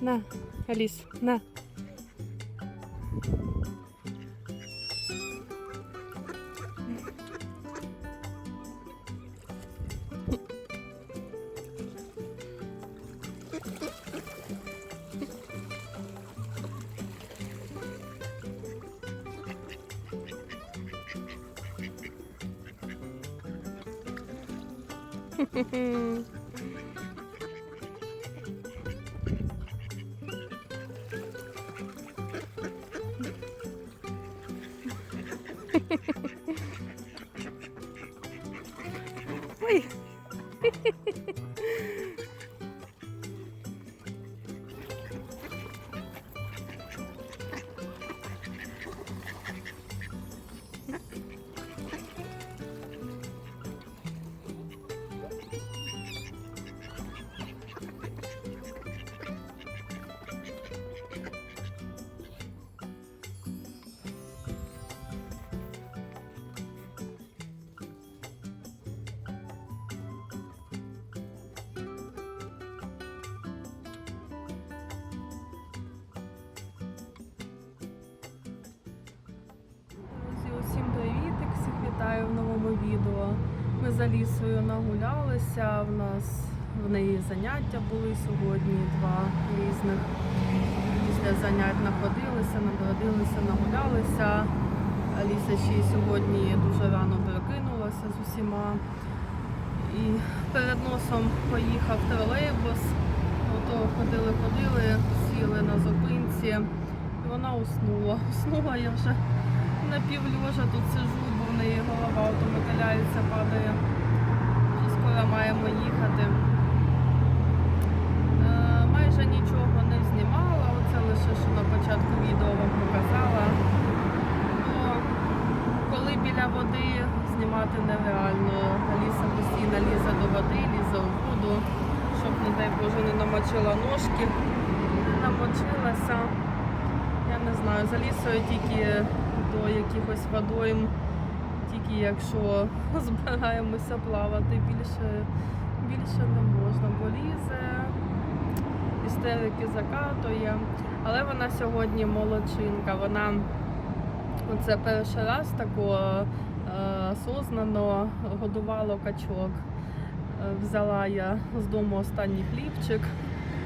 На. Аліс, на. Ой. Uy! Ми з Алісою нагулялися. В нас в неї заняття були сьогодні, два різних. Після занять находилися, нагородилися, нагулялися. Аліса ще й сьогодні дуже рано прокинулася з усіма. І перед носом поїхав тролейбус. Ото ходили-ходили, сіли на зупинці. І вона уснула. Уснула я вже напівльожа тут сижу, неї голова ото мотиляється, падає. Скоро маємо їхати. Е, майже нічого не знімала, оце лише що на початку відео вам показала. Бо коли біля води знімати нереально. Аліса постійно лізе до води, лізе у воду, щоб, не дай Боже, не намочила ножки, не намочилася. Я не знаю, за лісою тільки до якихось водойм, тільки якщо збираємося плавати, більше, більше не можна, бо лізе, істерики закатує. Але вона сьогодні молодчинка. Вона оце перший раз тако е, годувала качок. Е, Взяла я з дому останній хлібчик,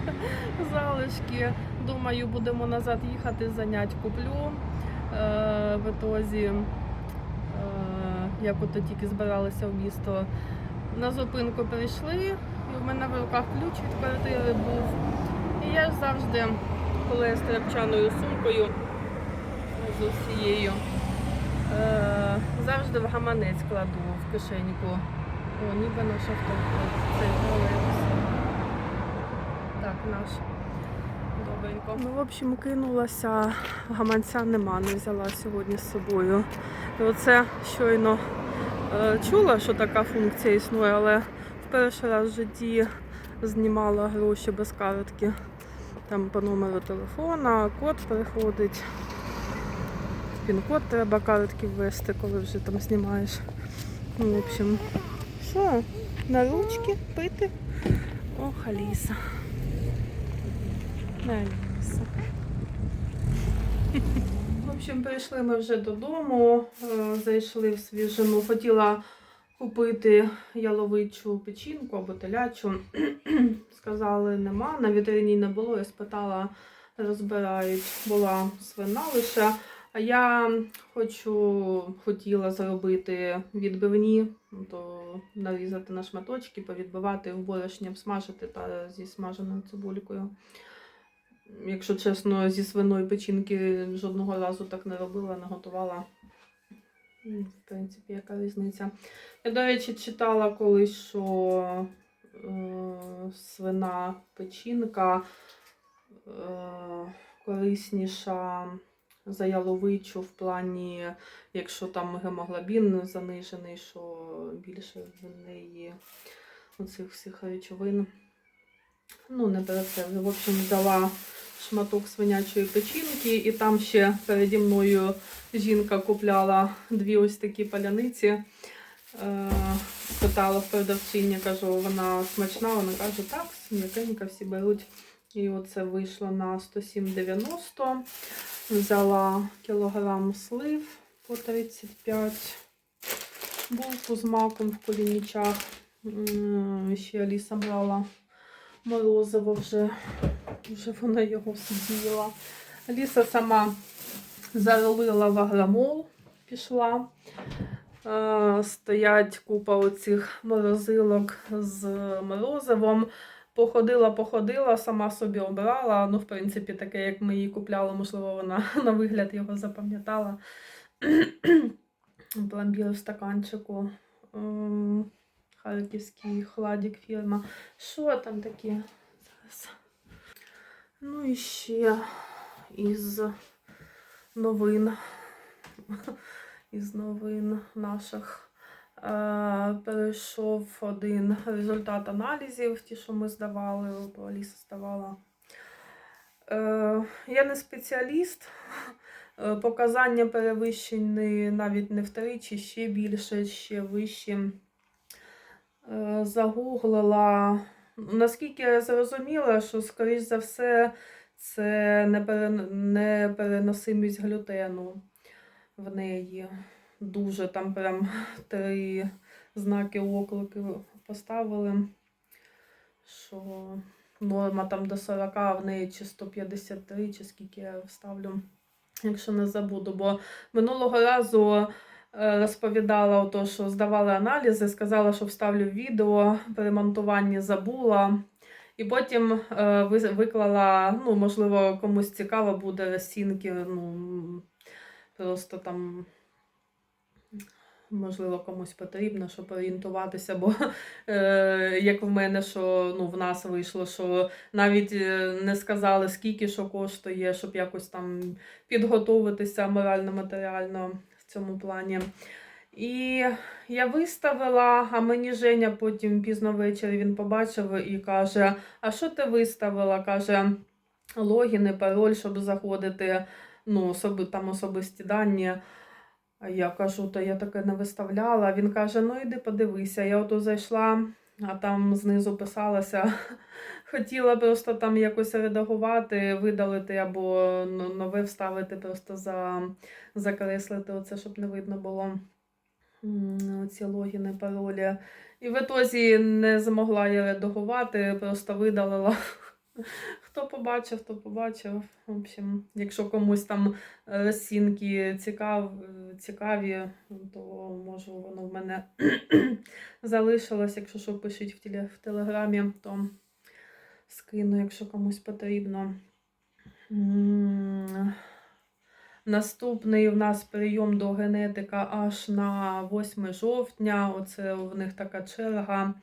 залишки. Думаю, будемо назад їхати, занять куплю. Е, в ітозі, е, як ото тільки збиралися в місто, на зупинку прийшли, і в мене в руках ключ від квартири був. І я завжди, коли я з тряпчаною сумкою з усією, е, завжди в гаманець кладу в кишеньку. О, ніби наш авто. Цей тролейбус. Так, наш. Добренько. Ну, в общем, кинулася, гаманця нема, не взяла сьогодні з собою. Оце щойно е, чула, що така функція існує, але в перший раз в житті знімала гроші без картки. Там по номеру телефона, код приходить. Пін-код треба картки ввести, коли вже там знімаєш. Ну, в общем, що, на ручки пити? Ох, Аліса. Аліса. В общем, прийшли ми вже додому, е, зайшли в свіжину. Хотіла купити яловичу печінку або телячу. Сказали, нема. На вітрині не було. Я спитала, розбирають, була свина лише. А я хочу, хотіла зробити відбивні, то нарізати на шматочки, повідбивати в борошні, обсмажити та зі смаженою цибулькою. Якщо чесно, зі свиної печінки жодного разу так не робила, не готувала. В принципі, яка різниця. Я, до речі, читала колись, що е, свина печінка е, корисніша за яловичу в плані, якщо там гемоглобін занижений, що більше в неї оцих всіх речовин. Ну, не про це. В общем, взяла шматок свинячої печінки, і там ще переді мною жінка купляла дві ось такі паляниці. Е, Питала в продавчині, кажу, вона смачна, вона каже, так, м'якенько всі беруть. І оце вийшло на 107,90. Взяла кілограм слив по 35. Булку з маком в колінічах. Ще Аліса брала морозиво вже. Вже вона його з'їла. Аліса сама заролила в агромол, пішла. Е, Стоять купа оцих морозилок з морозивом. Походила, походила, сама собі обрала. Ну, в принципі, таке, як ми її купляли, можливо, вона на вигляд його запам'ятала. Пломбір в стаканчику. Харківський хладік фірма. Що там таке? Зараз. Ну і ще із новин. Із новин наших. Перейшов один результат аналізів, ті, що ми здавали, бо Аліса здавала. Е, Я не спеціаліст. Е, Показання перевищені навіть не втричі, ще більше, ще вищі. Е, Загуглила. Наскільки я зрозуміла, що, скоріш за все, це неперен- непереносимість глютену в неї. Дуже там прям три знаки оклики поставили, що норма там до 40, а в неї чи 153, чи скільки я вставлю, якщо не забуду. Бо минулого разу розповідала, ото, що здавала аналізи, сказала, що вставлю відео, примонтування забула. І потім е, виклала, ну, можливо, комусь цікаво буде розцінки, ну, просто там, можливо, комусь потрібно, щоб орієнтуватися, бо е, як в мене, що ну, в нас вийшло, що навіть е, не сказали, скільки що коштує, щоб якось там підготуватися морально-матеріально цьому плані. І я виставила, а мені Женя потім пізно ввечері він побачив і каже: А що ти виставила? каже, логін пароль, щоб заходити, ну, особи, там особисті дані. Я кажу, то я таке не виставляла. Він каже: ну іди подивися. Я ото зайшла, а там знизу писалася. Хотіла просто там якось редагувати, видалити або нове вставити, просто за, закреслити оце, щоб не видно було ці логіни, паролі. І в ітозі не змогла я редагувати, просто видалила. Хто побачив, то побачив. В общем, якщо комусь там розцінки цікав, цікаві, то може воно в мене залишилось. Якщо що пишіть в телеграмі, то скину, якщо комусь потрібно. Наступний в нас прийом до генетика аж на 8 жовтня. Оце в них така черга.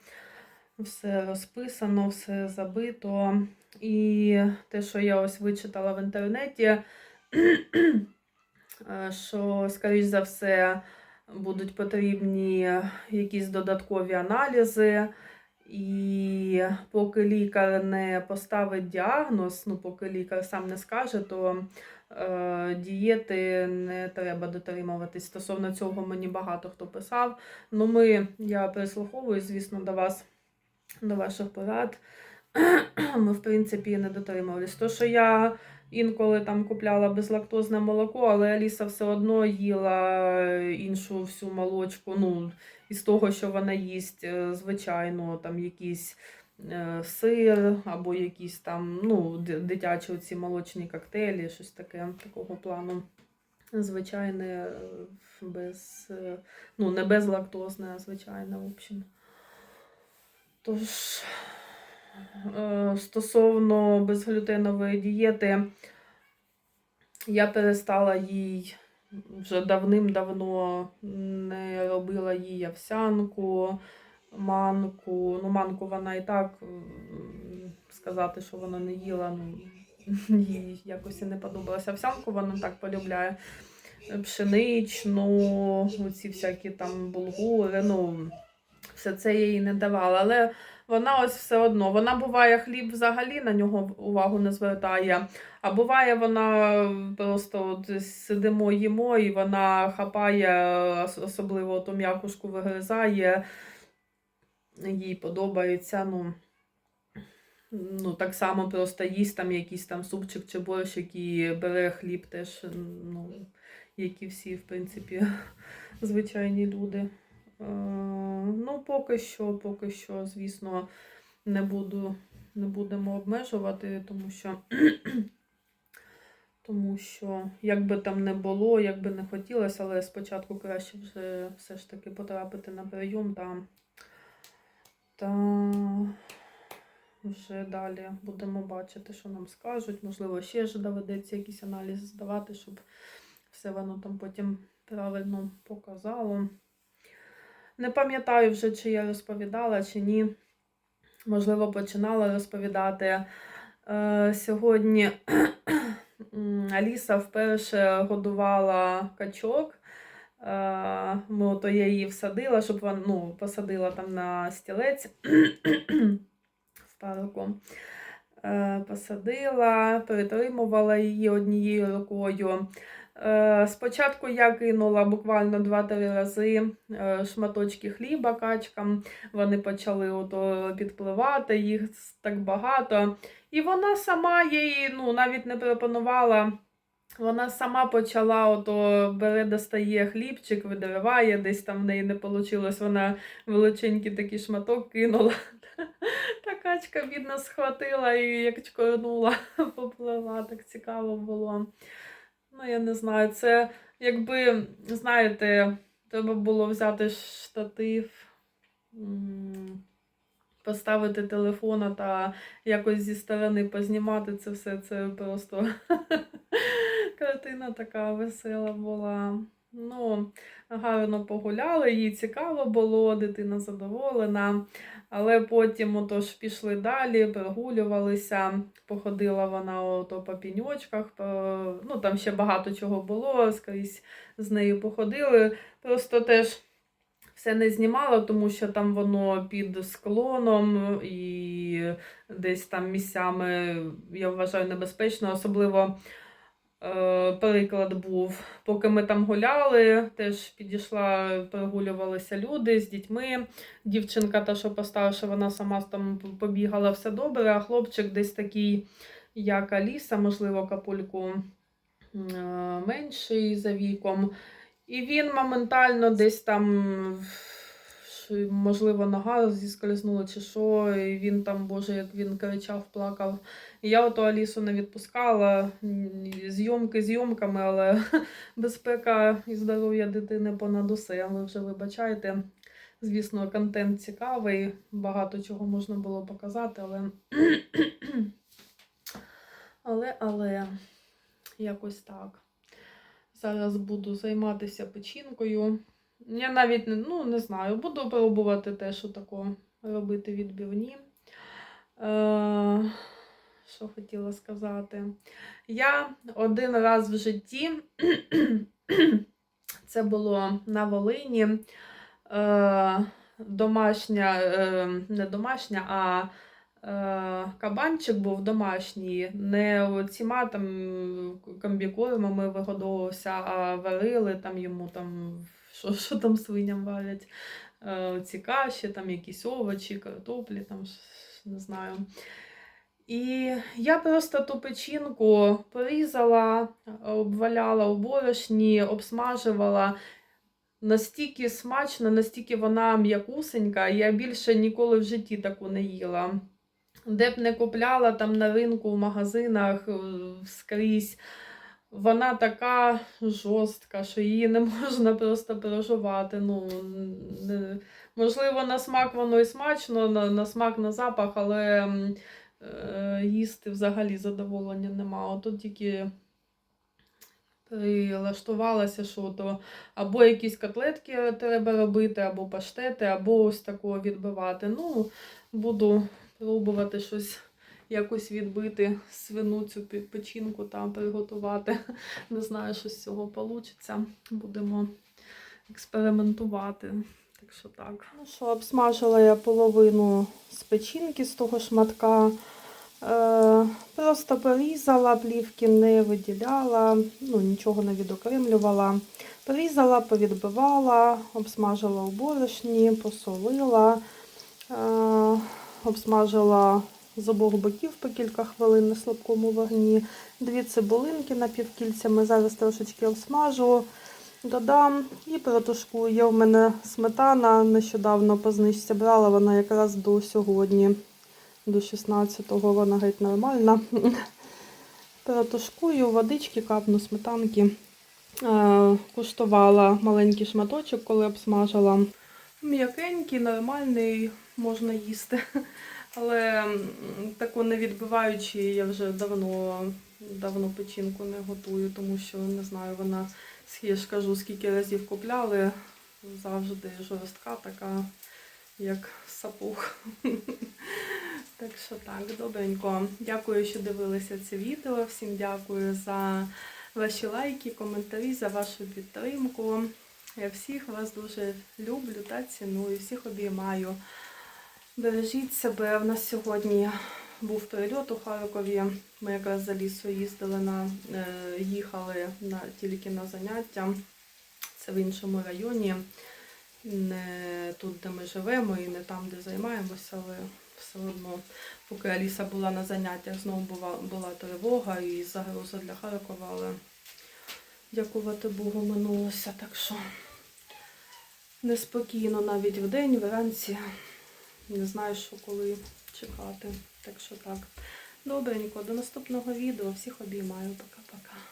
Все розписано, все забито. І те, що я ось вичитала в інтернеті, е, що, скоріш за все, будуть потрібні якісь додаткові аналізи. І поки лікар не поставить діагноз, ну поки лікар сам не скаже, то е, дієти не треба дотримуватись. Стосовно цього мені багато хто писав. Ну, ми, я прислуховую, звісно, до вас, до ваших порад. Ми, в принципі, не дотримувались. То, що я інколи там купляла безлактозне молоко, але Аліса все одно їла іншу всю молочку. Ну, із того, що вона їсть, е, звичайно, там якийсь е, сир або якісь там ну, дитячі оці молочні коктейлі, щось таке такого плану. Звичайне, е, без, е, ну, не безлактозне, а звичайне, в общем. Тож, е, стосовно безглютенової дієти, я перестала їй вже давним-давно не робила їй овсянку, манку. Ну, манку вона і так сказати, що вона не їла, ну, їй якось і не подобалося. Овсянку вона так полюбляє. Пшеничну, оці всякі там булгури, ну, все це я їй не давала. Але вона ось все одно. Вона буває хліб взагалі на нього увагу не звертає. А буває, вона просто от сидимо, їмо, і вона хапає, особливо ту м'якушку вигризає. Їй подобається. Ну, ну, так само просто їсть там якийсь там супчик чи борщик і бере хліб теж, ну, як всі, в принципі, звичайні люди. Ну, поки що, поки що, звісно, не буду, не будемо обмежувати, тому що, тому що як би там не було, як би не хотілося, але спочатку краще вже все ж таки потрапити на прийом та, та вже далі будемо бачити, що нам скажуть. Можливо, ще ж доведеться якісь аналізи здавати, щоб все воно там потім правильно показало. Не пам'ятаю вже, чи я розповідала, чи ні. Можливо, починала розповідати. Е, сьогодні Аліса вперше годувала качок. Е, ну, то я її всадила, щоб вона ну, посадила там на стілець в парку. Е, посадила, перетримувала її однією рукою. Е, Спочатку я кинула буквально 2-3 рази е, шматочки хліба качкам. Вони почали ото підпливати, їх так багато. І вона сама їй ну, навіть не пропонувала. Вона сама почала ото бере, достає хлібчик, видриває, десь там в неї не вийшло. Вона величенький такий шматок кинула. Та качка, бідна, схватила і як чкорнула, поплила. Так цікаво було. Ну, я не знаю, це якби, знаєте, треба було взяти штатив, поставити телефона та якось зі сторони познімати це все. Це просто картина така весела була. Ну, гарно погуляли, їй цікаво було, дитина задоволена. Але потім отож пішли далі, прогулювалися, походила вона ото по піньочках, ну там ще багато чого було, скрізь з нею походили. Просто теж все не знімала, тому що там воно під склоном і десь там місцями, я вважаю, небезпечно, особливо. Е, Переклад був, поки ми там гуляли, теж підійшла, прогулювалися люди з дітьми. Дівчинка, та, що постарша, вона сама там побігала все добре, а хлопчик десь такий, як Аліса, можливо, капульку е, менший за віком. І він моментально десь там, можливо, нога зіскользнула чи що, і він там, боже, як він кричав, плакав. І я ото Алісу не відпускала. Зйомки зйомками, але безпека і здоров'я дитини понад усе. Ви вже вибачайте. Звісно, контент цікавий, багато чого можна було показати, але. Але, але якось так. Зараз буду займатися печінкою. Я навіть ну, не знаю, буду пробувати теж отако робити відбивні. Е, що хотіла сказати? Я один раз в житті, це було на Волині, е, домашня, е, не домашня, а е, кабанчик був домашній, не оціма там комбікормами вигодовувався, а варили там йому там, що, що там свиням варять, е, ці каші, там якісь овочі, картоплі, там не знаю. І я просто ту печінку порізала, обваляла у борошні, обсмажувала. Настільки смачно, настільки вона м'якусенька, я більше ніколи в житті таку не їла. Де б не купляла там на ринку, в магазинах е, скрізь. Вона така жорстка, що її не можна просто переживати. Ну, не... Можливо, на смак воно і смачно, на, на смак, на запах, але е, їсти взагалі задоволення нема. Отут тільки прилаштувалася, що то або якісь котлетки треба робити, або паштети, або ось такого відбивати. Ну, буду пробувати щось якось відбити свину цю пе- печінку та приготувати. Не знаю, що з цього вийде. Будемо експериментувати. Так що так. Ну що, обсмажила я половину з печінки з того шматка. Е, просто порізала, плівки не виділяла, ну, нічого не відокремлювала. Порізала, повідбивала, обсмажила у борошні, посолила, е, обсмажила з обох боків по кілька хвилин на слабкому вогні. Дві цибулинки напівкільцями. Зараз трошечки обсмажу, додам і протушкую. Є у мене сметана, нещодавно по знижці брала, вона якраз до сьогодні, до 16-го, вона геть нормальна. Протушкую, водички, капну сметанки. Е, Куштувала маленький шматочок, коли обсмажила. М'якенький, нормальний, можна їсти. Але таку не відбиваючи, я вже давно, давно печінку не готую, тому що не знаю, вона я кажу, скільки разів купляли, завжди жорстка така, як сапух. Так що так, добренько. Дякую, що дивилися це відео. Всім дякую за ваші лайки, коментарі, за вашу підтримку. Я всіх вас дуже люблю та ціную, всіх обіймаю. Бережіть себе. В нас сьогодні був прильот у Харкові. Ми якраз за лісу їздили на е, їхали на тільки на заняття. Це в іншому районі, не тут, де ми живемо, і не там, де займаємося, але все одно, поки Аліса була на заняттях, знову була, була тривога і загроза для Харкова, але дякувати Богу, минулося. Так що неспокійно навіть вдень, вранці. Не знаю, що коли чекати. Так що так. Добренько, до наступного відео. Всіх обіймаю. Пока.